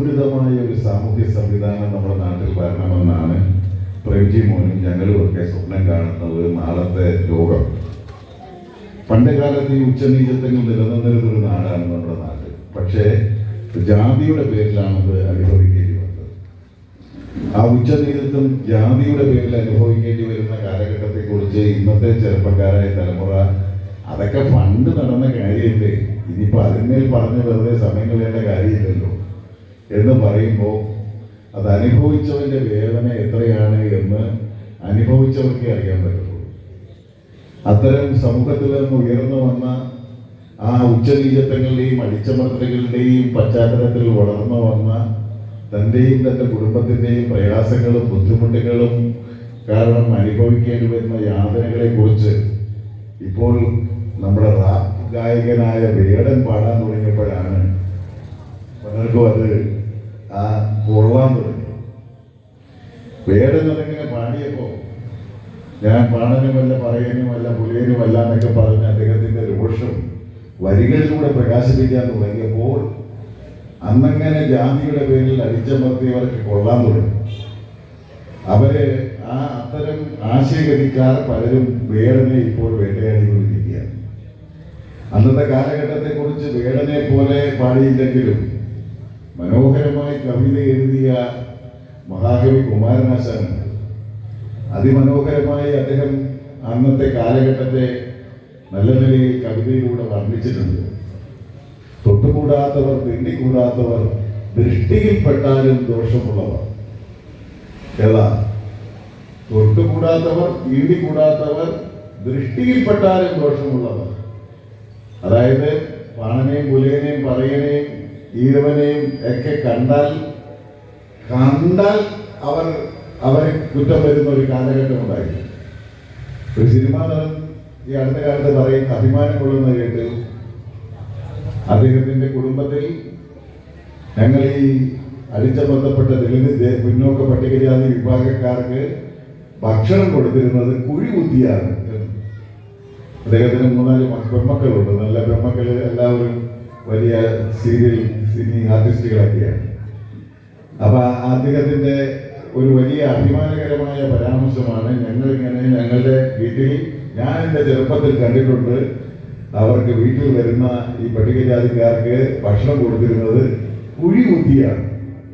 ഉചിതമായ ഒരു സാമൂഹ്യ സംവിധാനം നമ്മുടെ നാട്ടിൽ വരണമെന്നാണ് പ്രേംജി മോനും ഞങ്ങളും ഒക്കെ സ്വപ്നം കാണുന്നത് നാളത്തെ ലോകം. പണ്ട് കാലത്ത് ഈ ഉച്ചനീചത്വങ്ങൾ നിലനിന്നിരുന്ന ഒരു നാടാണ് നമ്മുടെ നാട്. പക്ഷേ ജാതിയുടെ പേരിലാണത് അനുഭവിക്കേണ്ടി വന്നത്. ആ ഉച്ചനീചത്വം ജാതിയുടെ പേരിൽ അനുഭവിക്കേണ്ടി വരുന്ന കാലഘട്ടത്തെ കുറിച്ച് ഇന്നത്തെ ചെറുപ്പക്കാരായ തലമുറ അതൊക്കെ പണ്ട് നടന്ന കാര്യമില്ലേ? ഇനിയിപ്പോൾ അതിന്മേൽ പറഞ്ഞ് വെറുതെ സമയം കളയേണ്ട കാര്യമില്ലല്ലോ. എന്ന് പറയുമ്പോൾ അത് അനുഭവിച്ചവന്റെ വേദന എത്രയാണ് എന്ന് അനുഭവിച്ചവർക്കേ അറിയാൻ പറ്റുള്ളൂ. അത്തരം സമൂഹത്തിൽ നിന്ന് ഉയർന്നു വന്ന ആ ഉച്ചനീചത്വങ്ങളുടെയും അടിച്ചമർത്തലുകളുടെയും പശ്ചാത്തലത്തിൽ വളർന്നു വന്ന തന്റെയും തന്റെ കുടുംബത്തിന്റെയും പ്രയാസങ്ങളും ബുദ്ധിമുട്ടുകളും കാരണം അനുഭവിക്കേണ്ടി വരുന്ന യാതനകളെ കുറിച്ച് ഇപ്പോൾ നമ്മുടെ റാപ്പ് ഗായകനായ വേടൻ പാടാൻ തുടങ്ങിയപ്പോഴാണ് പലർക്കും അത് വേടൻ അതിങ്ങനെ പാടിയപ്പോ ഞാൻ പാടനുമല്ല പറയാനുമല്ല പുലിയനുമല്ല എന്നൊക്കെ പറഞ്ഞ അദ്ദേഹത്തിന്റെ രോഷം വരികളിലൂടെ പ്രകാശിപ്പിക്കാൻ തുടങ്ങിയപ്പോൾ അന്നങ്ങനെ ജാതിയുടെ പേരിൽ അടിച്ചമർത്തിയവർക്ക് കൊള്ളാൻ തുടങ്ങി. അവർ ആ അത്തരം ആശയഗതിക്കാർ പലരും വേടനെ ഇപ്പോൾ വേട്ടയാടിക്കൊണ്ടിരിക്കുകയാണ്. അന്നത്തെ കാലഘട്ടത്തെ കുറിച്ച് വേടനെ പോലെ പാടിയില്ലെങ്കിലും മനോഹരമായി കവിത എഴുതിയ മഹാകവി കുമാരനാശാനുണ്ട് അതിമനോഹരമായി അദ്ദേഹം അന്നത്തെ കാലഘട്ടത്തെ നല്ല നിലയിൽ കവിതയിലൂടെ വർണിച്ചിട്ടുണ്ട്. തൊട്ടുകൂടാത്തവർ തിണ്ടിക്കൂടാത്തവർ ദൃഷ്ടിയിൽപ്പെട്ടാലും ദോഷമുള്ളവർ. ഏതാ തൊട്ടുകൂടാത്തവർ ഈടിക്കൂടാത്തവർ ദൃഷ്ടിയിൽപ്പെട്ടാലും ദോഷമുള്ളവർ. അതായത് പാണനെയും പുലേനെയും പറയനെയും ഈഴവനെയും ഒക്കെ കണ്ടാൽ കണ്ടാൽ അവർ അവരെ കുറ്റം വരുന്ന ഒരു കാലഘട്ടം ഉണ്ടായിരുന്നു ഒരു സിനിമാ നടൻ ഈ അടുത്ത കാലത്ത് പറയുന്ന അഭിമാനം കൊള്ളുന്ന കേട്ട് അദ്ദേഹത്തിന്റെ കുടുംബത്തിൽ ഞങ്ങൾ ഈ അടിച്ചമർത്തപ്പെട്ട ദളിത് പിന്നോക്ക പട്ടികജാതി വിഭാഗക്കാർക്ക് ഭക്ഷണം കൊടുത്തിരുന്നത് കുഴി. അദ്ദേഹത്തിന് മൂന്നാൽ ബ്രഹ്മക്കളുണ്ട് നല്ല പെൺമക്കൾ എല്ലാവരും വലിയ സീരിയൽ സിനി ആർട്ടിസ്റ്റുകളൊക്കെയാണ്. അദ്ദേഹത്തിന്റെ ഒരു വലിയ അഭിമാനകരമായ പരാമർശമാണ് ഞങ്ങൾ ഇങ്ങനെ ഞങ്ങളുടെ വീട്ടിൽ ഞാൻ എന്റെ ചെറുപ്പത്തിൽ കണ്ടിട്ടുണ്ട് അവർക്ക് വീട്ടിൽ വരുന്ന ഈ പട്ടികജാതിക്കാർക്ക് ഭക്ഷണം കൊടുത്തിരുന്നത് കുഴി കുത്തിയാണ്